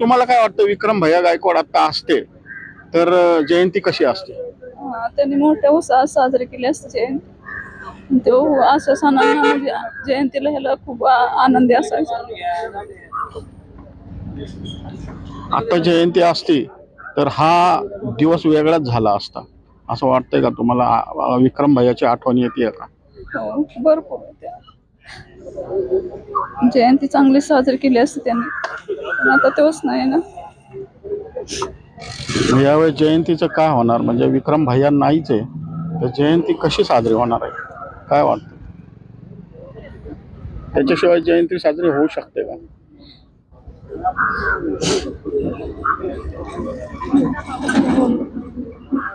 तुम्हाला काय वाटतं विक्रम भैया गायकवाड आता असते तर जयंती कशी असते? हा, त्यांनी मोठ्या उत्साहात साजरी केली असते जयंती. तो अशा सणांना म्हणजे जयंतीला ह्याला खूप आ- आनंदी असायचा. आता जयंती असती तर हा दिवस वेगळाच झाला असता. असं वाटतंय का तुम्हाला? आ- आ- विक्रम भैयाची आठवण येते का? हो भरपूर होत्या जयंती चांगली साजरी केली असते त्यांनी. पण आता तेच नाही ना. यावेळी जयंतीचं काय होणार? म्हणजे विक्रम भैया नाहीच आहे. तर जयंती कशी साजरी होणार आहे? काय वाटतं? त्याच्याशिवाय जयंती साजरी होऊ शकते का?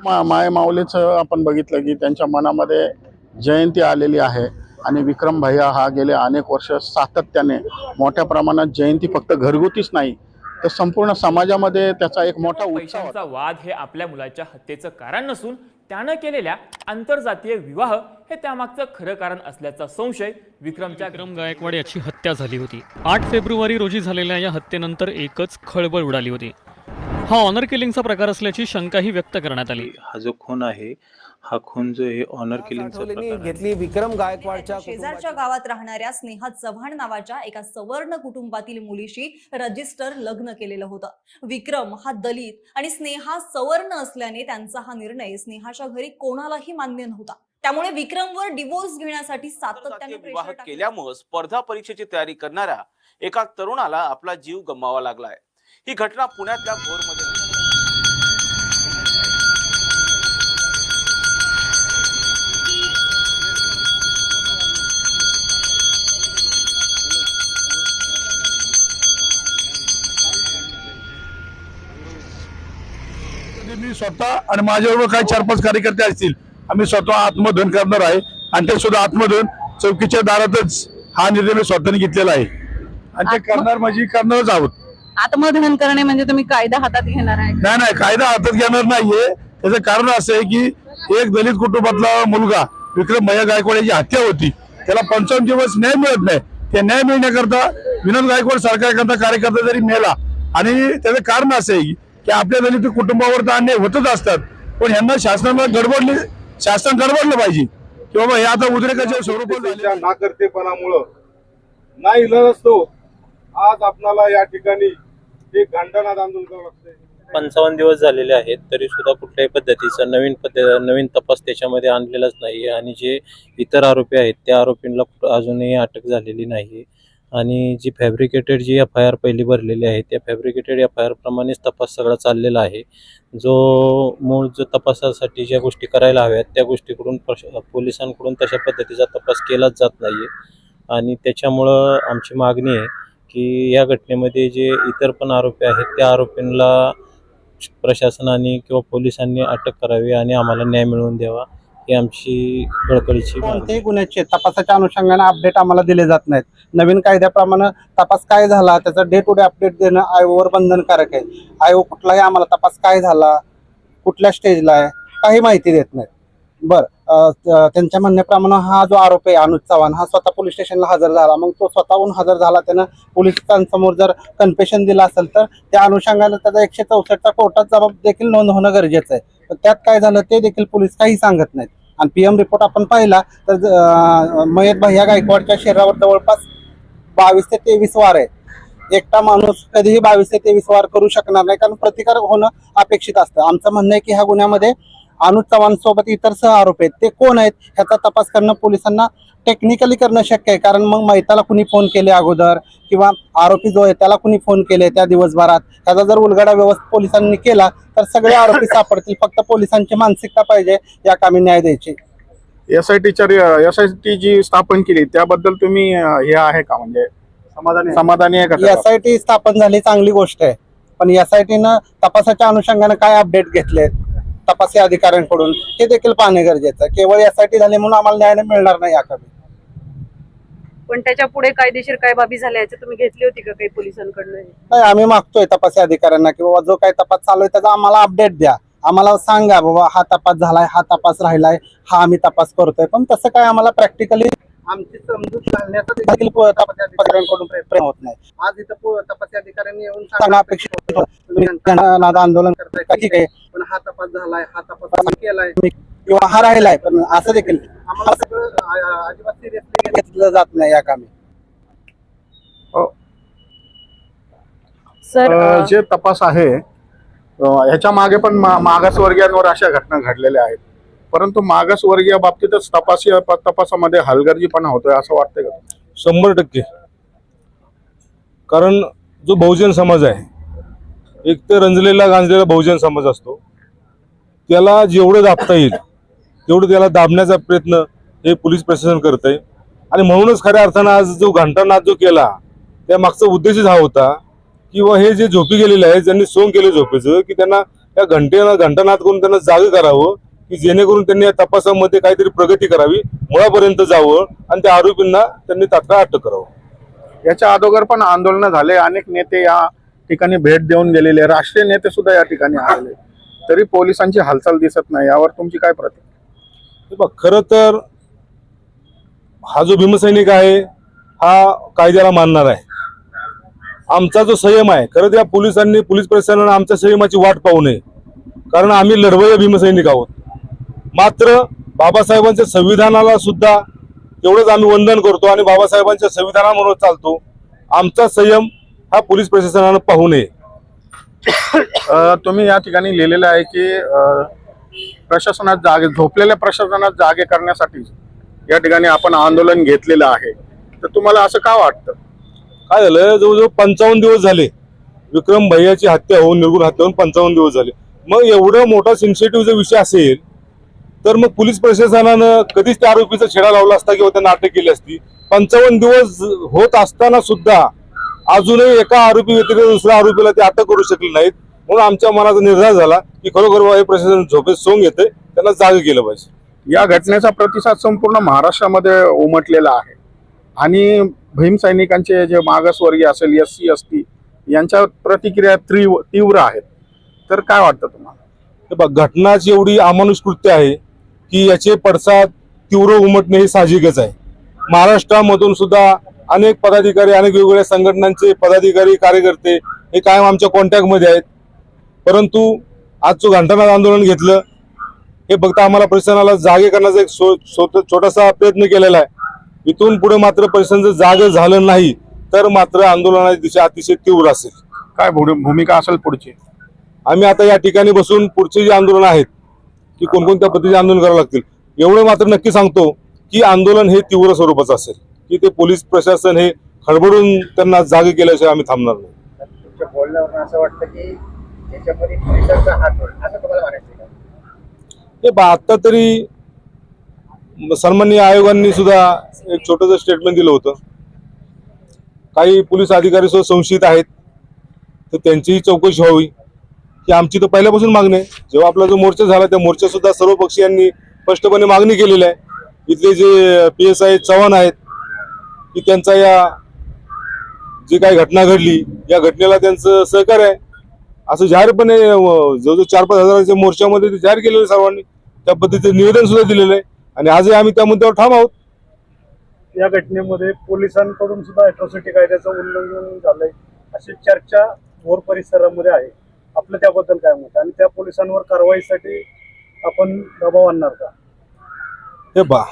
मा माय माऊलीचं आपण बघितलं की त्यांच्या मनामध्ये जयंती आलेली आहे. आणि विक्रम भैया हा गेले अनेक वर्ष सातत्याने मोठ्या प्रमाणात जयंती फक्त घरगुतीच नाही तर संपूर्ण समाजामध्ये त्याचा एक मोठा उत्साह होता. पैशांचा वाद हे आपल्या मुलाच्या हत्येचं कारण नसून त्यानं केलेल्या आंतरजातीय विवाह हे त्यामागचं खरं कारण असल्याचा संशय विक्रमच्या विक्रम गायकवाड याची हत्या झाली होती आठ फेब्रुवारी रोजी झालेल्या या हत्येनंतर एकच खळबळ उडाली होती हा ऑनर किलिंगचा प्रकार असल्याची शंकाही व्यक्त करण्यात आली. हा जो खून आहे हा खून जो आहे ऑनर किलिंगचा आठवलेंनी प्रकार आहे. घेतली विक्रम गायकवाडच्या शेजारच्या गावात राहणाऱ्या स्नेहा चव्हाण नावाच्या एका सवर्ण कुटुंबातील मुलीशी रजिस्टर लग्न केलेलं होतं. विक्रम हा दलित आणि स्नेहा सवर्ण असल्याने त्यांचा हा निर्णय स्नेहाच्या घरी कोणालाही मान्य नव्हता. त्यामुळे विक्रमवर डिवोर्स घेण्यासाठी सातत्याने आंतरजातीय pressure विवाह टाकलं. केल्यामुळे स्पर्धा परीक्षेची तयारी करणाऱ्या एका तरुणाला आपला जीव गमवावा लागलाय. ही घटना पुण्यातल्या भोरमध्ये घडली. म्हणजे मी स्वतः आणि माझ्याबरोबर काही चार पाच कार्यकर्ते असतील आम्ही स्वतः आत्मदहन करणार आहे. आणि ते सुद्धा आत्मदहन चौकीच्या दारातच हा निर्णय मी स्वतःने घेतलेला आहे. आणि ते करणार म्हणजे करणारच आहोत. आत्मदहन करणे म्हणजे तुम्ही कायदा हातात घेणार आहे? नाही नाही कायदा हातात घेणार नाहीये. त्याचं कारण असं आहे की एक दलित कुटुंबातला मुलगा विक्रम भैया गायकवाड याची हत्या होती. त्याला पंचावन्न दिवस न्याय मिळत नाही. ते न्याय मिळण्याकरता विनोद गायकवाड सरकारकरता कार्यकर्ता जरी मेला आणि त्याचं कारण असं आहे की आपल्या दलित कुटुंबावर तर अन्याय होतच असतात. पण यांना शासनाला गडबडले शासन गडबडलं पाहिजे. की बाबा हे आता उद्रेकाच्या स्वरूपात नाकर्तेपणामुळं नाही इलाज असतो. आज आपणाला या ठिकाणी घंटानाद आंदोलन करावं लागतंय. पंचावन्न दिवस झालेले आहेत तरी सुद्धा कुठल्याही पद्धतीचा नवीन पद्धत नवीन तपास त्याच्यामध्ये आणलेलाच नाही आणि जे इतर आरोपी आहेत त्या आरोपींना कुठं अजूनही अटक झालेली नाही आणि जी फॅब्रिकेटेड जी एफ आय आर पहिली भरलेली आहे त्या फॅब्रिकेटेड एफ आय आर प्रमाणेच तपास सगळा चाललेला आहे. जो मूळ जो तपासासाठी ज्या गोष्टी करायला हव्यात त्या गोष्टीकडून पोलिसांकडून तशा पद्धतीचा तपास केलाच जात नाही आणि त्याच्यामुळं आमची मागणी आहे की या घटनेमध्ये जे इतर पण आरोपी आहेत त्या आरोपींना प्रशासनाने किंवा पोलिसांनी अटक करावी आणि आम्हाला न्याय मिळवून द्यावा ही आमची कळकळीची कोणत्याही गुन्ह्याचे तपासाच्या अनुषंगाने अपडेट आम्हाला दिले जात नाहीत. नवीन कायद्याप्रमाणे तपास काय झाला त्याचा डे टू डे अपडेट देणं आयोगावर बंधनकारक आहे. आयोग कुठलाही आम्हाला तपास काय झाला कुठल्या स्टेजला आहे काही माहिती देत नाहीत. बर. त्यांच्या म्हणण्याप्रमाणे हा जो आरोप आहे अनुज चव्हाण हा स्वतः पोलीस स्टेशनला हजर झाला. मग तो स्वतःहून हजर झाला. त्यानं पोलिसांसमोर जर कन्फेशन दिलं असेल तर त्या अनुषंगाने त्याचा एकशे चौसष्टचा कोर्टात जबाब देखील नोंद होणं गरजेचं आहे. पण त्यात काय झालं ते देखील पोलीस काही सांगत नाहीत. आणि पीएम रिपोर्ट आपण पाहिला तर मयत भैया गायकवाडच्या शरीरावर जवळपास बावीस ते तेवीस वार आहे. एकटा माणूस कधीही बावीस ते तेवीस वार करू शकणार नाही कारण प्रतिकार होणं अपेक्षित असतं. आमचं म्हणणं आहे की ह्या गुन्ह्यामध्ये अनुज चव्हाण सोबत इतर सह आरोप आहेत. ते कोण आहेत ह्याचा तपास करणं पोलिसांना टेक्निकली करणं शक्य आहे. कारण मग मैताला कुणी फोन केले अगोदर? किंवा आरोपी जो आहे त्याला कुणी फोन केले त्या दिवसभरात? त्याचा जर उलगडा व्यवस्थित पोलिसांनी केला तर सगळे आरोपी सापडतील. फक्त पोलिसांची मानसिकता पाहिजे या कामी न्याय द्यायची. एस आय टीच्या एस आय टी जी स्थापन केली त्याबद्दल तुम्ही हे आहे का? म्हणजे समाधानी समाधानी आहे का? एस आय टी स्थापन झाली चांगली गोष्ट आहे. पण एस आय टीनं तपासाच्या अनुषंगाने काय अपडेट घेतले तपासी अधिकाऱ्यांकडून हे देखील पाहणे गरजेचं आहे. केवळ टी झाली म्हणून आम्हाला न्याय मिळणार नाही याकडे. पण त्याच्या पुढे कायदेशीर काय बाबी झाल्या याची तुम्ही घेतली होती का काही पोलिसांकडनं? नाही आम्ही मागतोय तपासी अधिकाऱ्यांना की बाबा जो काही तपास चालू आहे त्याचा आम्हाला अपडेट द्या. आम्हाला सांगा बाबा हा तपास झालाय हा तपास राहिलाय हा आम्ही तपास करतोय. पण तसं काय आम्हाला प्रॅक्टिकली आमची समजूत घालण्याचा देखील तपासी अधिकाऱ्यांकडून प्रयत्न होत नाही. आज इथं तपासी अधिकाऱ्यांनी येऊन सांगणं अपेक्षित होतं आंदोलन करताय. ठीक आहे. पण हा तपास झालाय हा तपास आम्ही केलाय. किंवा हा राहिलाय पण असं देखील आम्हाला सगळं अ- अजिबात सिरियसली घेतलं जात नाही या कामी. सर अ, जे तपास आहे अ, ह्याच्या मागे पण मा- मागासवर्गीयांवर अशा घटना घडलेल्या आहेत. परंतु मागासवर्गीय बाबतीतच तपासी तपासामध्ये हलगर्जीपणा होतोय असं वाटतंय का शंभर टक्के. कारण जो बहुजन समाज आहे एक तर रंजलेला गांजलेला बहुजन समाज असतो. त्याला जेवढं दाबता येईल तेवढं त्याला दाबण्याचा प्रयत्न हे पोलीस प्रशासन करत आहे आणि म्हणूनच खऱ्या अर्थानं आज जो घंटानाद जो केला त्या मागचा उद्देशच हा होता किंवा हे जे झोपी गेलेले आहेत ज्यांनी सोंग केले झोपेचं की त्यांना त्या घंटेनं घंटानाद करून त्यांना जाग करावं की जेणेकरून त्यांनी या तपासामध्ये काहीतरी प्रगती करावी मुळापर्यंत जावं आणि त्या आरोपींना त्यांनी तात्काळ अटक करावं. याच्या अगोदर पण आंदोलनं झाले अनेक नेते या ठिकाणी भेट देऊन गेलेले राष्ट्रीय नेते सुद्धा या ठिकाणी आलेले. तरी पोलिसांची हालचाल दिसत नाही. यावर तुमची काय प्रतिक्रिया? खर तर हा जो भीमसैनिक आहे हा कायद्याला मानणार आहे. आमचा जो संयम आहे खरं तर या पोलिसांनी पोलीस प्रशासनानं आमच्या संयमाची वाट पाहू नये. कारण आम्ही लढवय भीमसैनिक आहोत. मात्र बाबासाहेबांच्या संविधानाला सुद्धा एवढंच आम्ही वंदन करतो आणि बाबासाहेबांच्या संविधानामुळे चालतो. आमचा संयम हा पोलीस प्रशासनानं पाहू नये. तुम्ही या ठिकाणी लिहिलेलं आहे की प्रशासनात जागे झोपलेल्या प्रशासनात जागे करण्यासाठी या ठिकाणी आपण आंदोलन घेतलेलं आहे. तर तुम्हाला असं का वाटतं? काय झालं? जवळजवळ पंचावन्न दिवस झाले. विक्रम भैयाची हत्या होऊन निर्गुण हत्या होऊन पंचावन्न दिवस झाले. मग एवढा मोठा सेन्सिटिव्ह विषय असेल तर मग पोलीस प्रशासनानं कधीच त्या आरोपीचा छेडा लावला असता किंवा त्यांना अटक केली असती. पंचावन्न दिवस होत असताना सुद्धा अजूनही एका आरोपी व्यतिरिक्त दुसऱ्या आरोपीला ते अटक करू शकले नाहीत. म्हणून आमच्या मनाचा निर्धार झाला की खरोखर हे प्रशासन झोपेत सोंग येते त्यांना जाग केलं पाहिजे. या घटनेचा प्रतिसाद संपूर्ण महाराष्ट्रामध्ये उमटलेला आहे. आणि भीम सैनिकांचे जे मागासवर्गीय असेल एस सी एस टी यांच्या प्रतिक्रिया तीव्र तीव्र आहेत. तर काय वाटतं तुम्हाला? बघ घटनाची एवढी अमानुष कृत्य आहे की याचे पडसाद तीव्र उमटणे हे साहजिकच आहे. महाराष्ट्रामधून सुद्धा अनेक पदाधिकारी अनेक वेगवेगळ्या संघटनांचे पदाधिकारी कार्यकर्ते हे कायम आमच्या कॉन्टॅक्टमध्ये आहेत. परंतु आज जो घंटानाद आंदोलन घेतलं हे फक्त आम्हाला प्रशासनाला जागे करण्याचा एक छोटासा प्रयत्न केलेला आहे. इथून पुढे मात्र जर जागे झालं नाही तर मात्र आंदोलनाची दिशा अतिशय तीव्र असेल. काय भूमिका असेल पुढची? आम्ही आता या ठिकाणी बसून पुढचे जे आंदोलन आहेत की कोणकोणत्या पद्धतीचे आंदोलन करावं लागतील एवढं मात्र नक्की सांगतो की आंदोलन हे तीव्र स्वरूपाचं असेल. की ते पोलीस प्रशासन हे खडबडून त्यांना जागे केल्याशिवाय आम्ही थांबणार नाही. तुमच्या बोलण्यावरून असं वाटतं की याच्यामध्ये पोलिसांचा हात असं तुम्हाला म्हणायचं हे बा आता तरी सन्माननीय आयोगांनी सुद्धा एक छोटंसं स्टेटमेंट दिलं होतं. काही पोलीस अधिकारी सुद्धा संशयित आहेत तर त्यांचीही चौकशी व्हावी. ही आमची तर पहिल्यापासून मागणी आहे. जेव्हा आपला जो मोर्चा झाला त्या मोर्चात सुद्धा सर्व पक्षीयांनी स्पष्टपणे मागणी केलेली आहे. इथले J P S I Chavan आहेत की त्यांचा या जी काही घटना घडली या घटनेला त्यांचं सहकार्य आहे. असं जाहीरपणे जवळजवळ चार पाच हजाराच्या मोर्चामध्ये ते जाहीर केलेलं सर्वांनी. त्या पद्धतीचं निवेदन सुद्धा दिलेलं आहे. आणि आजही आम्ही त्या मुद्द्यावर ठाम आहोत. या घटनेमध्ये पोलिसांकडून सुद्धा अॅट्रॉसिटी कायद्याचं उल्लंघन झालंय अशी चर्चा भोर परिसरामध्ये आहे. आपलं त्याबद्दल काय मत आहे? आणि त्या पोलिसांवर कारवाईसाठी आपण दबाव आणणार का? हे बा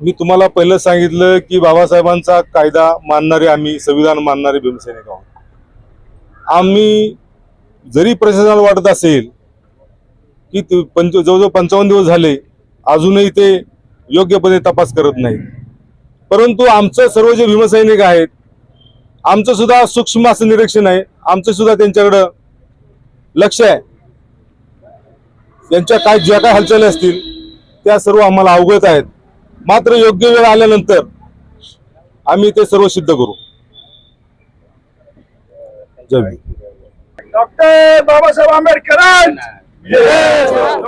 मी तुम्हाला पहिलं सांगितलं की बाबासाहेबांचा कायदा मानणारे आम्ही संविधान मानणारे भीमसैनिक आहोत आम्ही जरी प्रशासनाला वाटत असेल की पंच जवळजवळ पंचावन्न दिवस झाले अजूनही ते योग्यपणे तपास करत नाहीत. परंतु आमचं सर्व जे भीमसैनिक आहेत आमचं सुद्धा सूक्ष्म असं निरीक्षण आहे. आमचं सुद्धा त्यांच्याकडं लक्ष आहे. त्यांच्या काय ज्या काय हालचाली असतील त्या सर्व आम्हाला अवगत आहेत. मात्र योग्य वेळ आल्यानंतर आम्ही ते सर्व सिद्ध करू. डॉक्टर बाबासाहेब आंबेडकर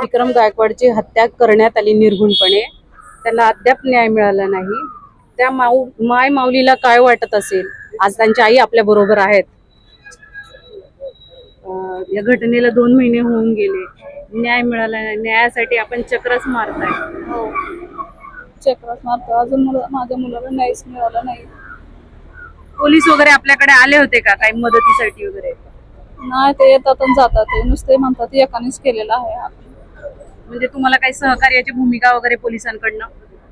विक्रम गायकवाडची हत्या करण्यात आली निर्घुणपणे. त्यांना अद्याप न्याय मिळाला नाही. त्या माऊ माय माऊलीला काय वाटत असेल? आज त्यांची आई आपल्या बरोबर आहेत. या घटनेला दोन महिने होऊन गेले. न्याय मिळाला नाही. न्यायासाठी आपण चक्रच मारताय. चक्रात मारतो. अजून मला माझ्या मुलाला न्यायच मिळाला नाही. पोलीस वगैरे आपल्याकडे आले होते का? काही मदतीसाठी वगैरे? नाही ते येतात आणि जातात. ते नुसते म्हणतात एकानेच केलेलं आहे. म्हणजे तुम्हाला काही सहकार्याची भूमिका वगैरे पोलिसांकडनं?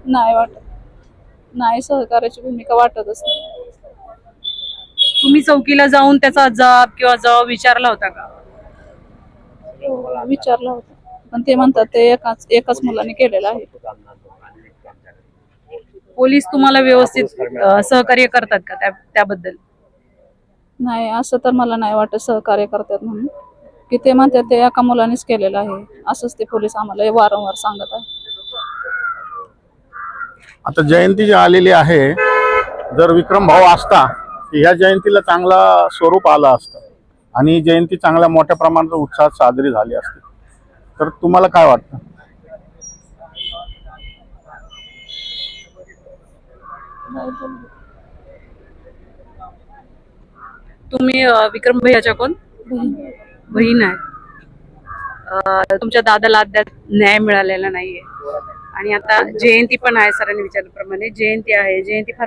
नाही वाटत. नाही सहकार्याची भूमिका वाटतच नाही. तुम्ही चौकीला जाऊन त्याचा जबाब किंवा जबाब विचारला होता का? विचारलं होतं. पण ते म्हणतात ते एकाच एकाच मुलाने केलेलं आहे. पोलीस तुम्हाला व्यवस्थित अ, सहकार्य करतात का त्या त्याबद्दल? नाही असं तर मला नाही वाटत सहकार्य करतात म्हणून. की ते म्हणतात ते एका मुलानेच केलेलं आहे. असंच ते पोलीस आम्हाला वारंवार सांगत आहे. आता जयंती जी आलेली आहे जर विक्रम भाऊ असता तर ह्या जयंतीला चांगला स्वरूप आलं असतं. आणि जयंती चांगल्या मोठ्या प्रमाणात उत्साहात साजरी झाली असती. तर तुम्हाला काय वाटतं? तुम्ही अ, विक्रम भैयाच्या कोण? बहीण. आहे. अ, तुमच्या दादाला अद्याप न्याय मिळालेला नाहीये. आणि आता जयंती पण आहे सरांनी विचारल्याप्रमाणे. जयंती आहे. जयंती फार